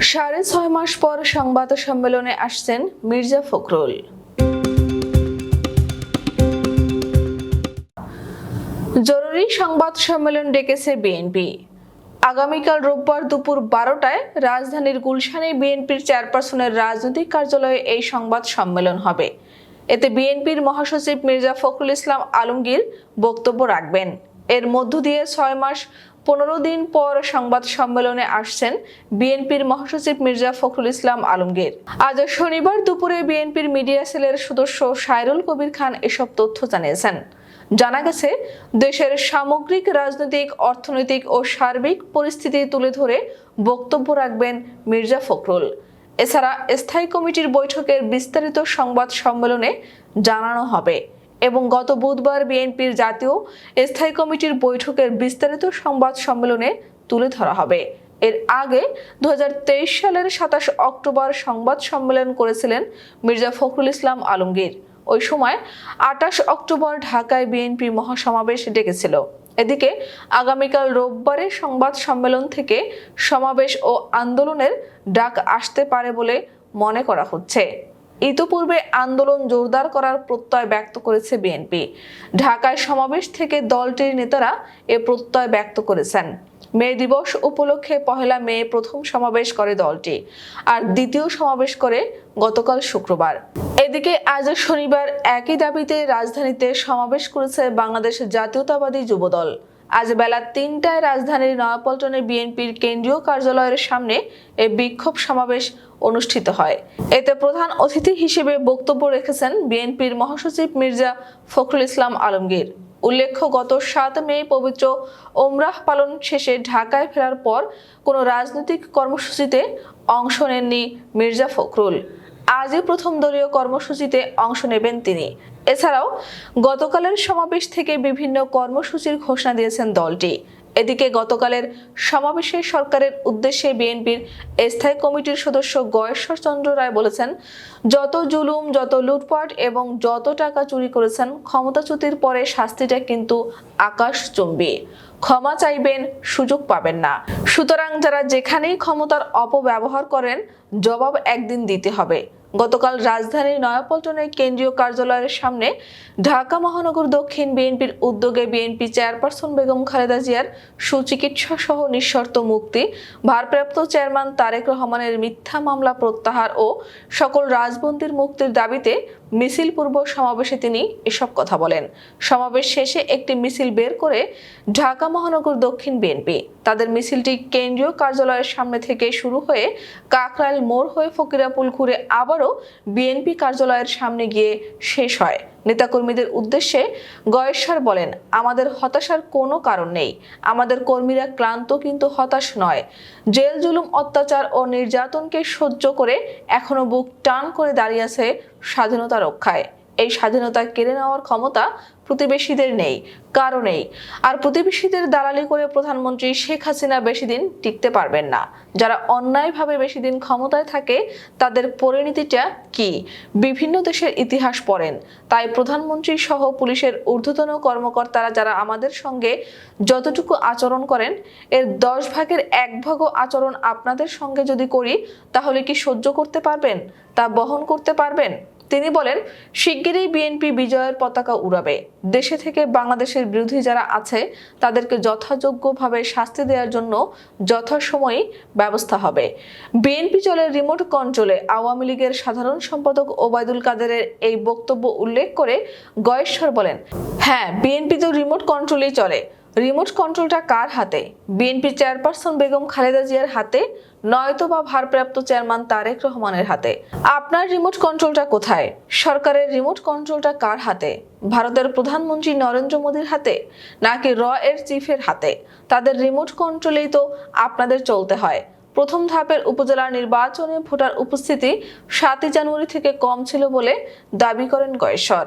সাড়ে ছয় মাস পর সংবাদ সম্মেলনে আসছেন মির্জা ফখরুল। জরুরি সংবাদ সম্মেলন ডেকেছে বিএনপি। আগামীকাল রোববার দুপুর বারোটায় রাজধানীর গুলশানে বিএনপির চেয়ারপারসনের রাজনৈতিক কার্যালয়ে এই সংবাদ সম্মেলন হবে। এতে বিএনপির মহাসচিব মির্জা ফখরুল ইসলাম আলমগীর বক্তব্য রাখবেন। এর মধ্য দিয়ে ছয় মাস পনেরো দিন পর সংবাদ সম্মেলনে আসছেন বিএনপির মহাসচিব মির্জা ফখরুল ইসলাম আলমগীর। আজ শনিবার দুপুরে বিএনপির মিডিয়া সেলের সদস্য সাইরুল কবির খান এসব তথ্য জানিয়েছেন। জানা গেছে, দেশের সামগ্রিক রাজনৈতিক, অর্থনৈতিক ও সার্বিক পরিস্থিতি তুলে ধরে বক্তব্য রাখবেন মির্জা ফখরুল। এছাড়া স্থায়ী কমিটির বৈঠকের বিস্তারিত সংবাদ সম্মেলনে জানানো হবে। এবং গত বুধবার বিএনপির জাতীয় স্থায়ী কমিটির বৈঠকের বিস্তারিত সংবাদ সম্মেলনে তুলে ধরা হবে। এর আগে দু হাজার তেইশ সালের সাতাশ অক্টোবর সংবাদ সম্মেলন করেছিলেন মির্জা ফখরুল ইসলাম আলমগীর। ওই সময় আটাশ অক্টোবর ঢাকায় বিএনপি মহাসমাবেশ ডেকেছিল। এদিকে আগামীকাল রোববারে সংবাদ সম্মেলন থেকে সমাবেশ ও আন্দোলনের ডাক আসতে পারে বলে মনে করা হচ্ছে। ইতোপূর্বে আন্দোলন জোরদার করার প্রত্যয় ব্যক্ত করেছে বিএনপি। ঢাকায় সমাবেশ থেকে দলটির নেতারা এ প্রত্যয় ব্যক্ত করেছেন। মে দিবস উপলক্ষে পহেলা মে প্রথম সমাবেশ করে দলটি আর দ্বিতীয় সমাবেশ করে গতকাল শুক্রবার। এদিকে আজ শনিবার একই দাবিতে রাজধানীতে সমাবেশ করেছে বাংলাদেশ জাতীয়তাবাদী যুবদল। আজ বেলা তিনটায় রাজধানীর নয়াপল্টনে বিএনপির কেন্দ্রীয় কার্যালয়ের সামনে এ বিক্ষোভ সমাবেশ অনুষ্ঠিত হয়। এতে প্রধান অতিথি হিসেবে বক্তব্য রেখেছেন বিএনপির মহাসচিব মির্জা ফখরুল ইসলাম আলমগীর। উল্লেখ্য, গত সাত মে পবিত্র ওমরাহ পালন শেষে ঢাকায় ফেরার পর কোনো রাজনৈতিক কর্মসূচিতে অংশ নেননি মির্জা ফখরুল। আজই প্রথম দলীয় কর্মসূচিতে অংশ নেবেন তিনি। এছাড়াও, গতকালের সমাবেশ থেকে বিভিন্ন কর্মসূচির ঘোষণা দিয়েছেন দলটি। এদিকে গতকালের সমাবেশে সরকারের উদ্দেশ্যে বিএনপির স্থায়ী কমিটির সদস্য গয়েশ্বর চন্দ্র রায় বলেছেন, যত জুলুম, যত লুটপাট এবং যত টাকা চুরি করেছেন, ক্ষমতাচ্যুতির পরে শাস্তিটা কিন্তু আকাশচুম্বী। ক্ষমা চাইবেন, সুযোগ পাবেন না। সুতরাং যারা যেখানেই ক্ষমতার অপব্যবহার করেন, জবাব একদিন দিতে হবে। গতকাল রাজধানীর নয়াপল্টনের কেন্দ্রীয় কার্যালয়ের সামনে ঢাকা মহানগর দক্ষিণ বিএনপির উদ্যোগে বিএনপি চেয়ারপারসন বেগম খালেদা জিয়ার সুচিকিৎসা সহ নিঃশর্ত মুক্তি, ভারপ্রাপ্ত চেয়ারম্যান তারেক রহমানের মিথ্যা মামলা প্রত্যাহার ও সকল রাজবন্দির মুক্তির দাবিতে মিছিল পূর্ব সমাবেশে তিনি এসব কথা বলেন। সমাবেশ শেষে একটি মিছিল বের করে ঢাকা মহানগর দক্ষিণ বিএনপি। তাদের মিছিলটি কেন্দ্রীয় কার্যালয়ের সামনে থেকে শুরু হয়ে কাকরাইল মোড় হয়ে ফকিরাপুল ঘুরে আবারও বিএনপি কার্যালয়ের সামনে গিয়ে শেষ হয়। নেতাকর্মীদের উদ্দেশ্যে গয়েশ্বর বলেন, আমাদের হতাশার কোনো কারণ নেই। আমাদের কর্মীরা ক্লান্ত কিন্তু হতাশ নয়। জেল জুলুম, অত্যাচার ও নির্যাতনকে সহ্য করে এখনও বুক টান করে দাঁড়িয়ে আছে স্বাধীনতা রক্ষায়। এই স্বাধীনতা কেড়ে নেওয়ার ক্ষমতা প্রতিবেশীদের নেই কারও নেই। আর প্রতিবেশীদের দালালি করে প্রধানমন্ত্রী শেখ হাসিনা বেশি দিন টিকতে পারবেন না। যারা অন্যায়ভাবে বেশি দিন ক্ষমতায় থাকে, তাদের পরিণতিটা কি? বিভিন্ন দেশের ইতিহাস পড়েন। তাই প্রধানমন্ত্রী সহ পুলিশের ঊর্ধ্বতন কর্মকর্তারা যারা আমাদের সঙ্গে যতটুকু আচরণ করেন, এর দশ ভাগের এক ভাগও আচরণ আপনাদের সঙ্গে যদি করি, তাহলে কি সহ্য করতে পারবেন? তা বহন করতে পারবেন? তিনি বলেন, শিগগিরই বিএনপি বিজয়ের পতাকা উড়াবে। দেশে থেকে বাংলাদেশের বিরোধী যারা আছে, তাদেরকে যথাযোগ্যভাবে শাস্তি দেওয়ার জন্য যথাসময়ে ব্যবস্থা হবে। বিএনপি চলের রিমোট কন্ট্রোলে। আওয়ামী লীগের সাধারণ সম্পাদক ওবায়দুল কাদেরের এই বক্তব্য উল্লেখ করে গয়েশ্বর বলেন হ্যাঁ বিএনপি তো রিমোট কন্ট্রোলেই চলে। রিমোট কন্ট্রোলটা কার হাতে? বিএনপি চেয়ারপারসন বেগম খালেদা জিয়ার হাতে, নয়তো বা ভারপ্রাপ্ত চেয়ারম্যান তারেক রহমানের হাতে? আপনার রিমোট কন্ট্রোলটা কোথায়? সরকারের রিমোট কন্ট্রোলটা কার হাতে? ভারতের প্রধানমন্ত্রী নরেন্দ্র মোদীর হাতে, নাকি র এর চিফের হাতে? তাদের রিমোট কন্ট্রোলেই তো আপনাদের চলতে হয়। প্রথম ধাপের উপজেলা নির্বাচনে ভোটার উপস্থিতি সাতই জানুয়ারি থেকে কম ছিল বলে দাবি করেন গয়েশ্বর।